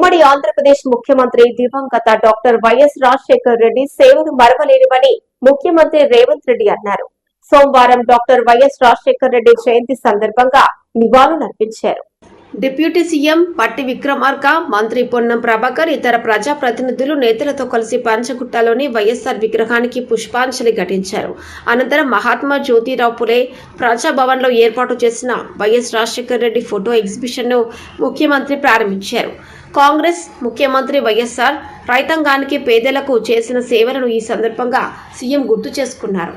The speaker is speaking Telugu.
ఉమ్మడి ఆంధ్రప్రదేశ్ ముఖ్యమంత్రి దివంగత డాక్టర్ వైఎస్ రాజశేఖర్ రెడ్డి సేవలు మరవలేనివని ముఖ్యమంత్రి రేవంత్ రెడ్డి అన్నారు. సోమవారం డాక్టర్ వైఎస్ రాజశేఖర్ రెడ్డి జయంతి సందర్భంగా నివాళులర్పించారు. డిప్యూటీ సీఎం పట్టి విక్రమార్క మంత్రి పొన్నం ప్రభాకర్ ఇతర ప్రజాప్రతినిధులు నేతలతో కలిసి పంచగుట్టలోని వైఎస్ఆర్ విగ్రహానికి పుష్పాంజలి ఘటించారు. అనంతరం మహాత్మా జ్యోతిరావు పులే ప్రజాభవన్లో ఏర్పాటు చేసిన వైఎస్ రాజశేఖర రెడ్డి ఫోటో ఎగ్జిబిషన్ను ముఖ్యమంత్రి ప్రారంభించారు. కాంగ్రెస్ ముఖ్యమంత్రి వైఎస్ఆర్ రైతాంగానికి పేదలకు చేసిన సేవలను ఈ సందర్భంగా సీఎం గుర్తు చేసుకున్నారు.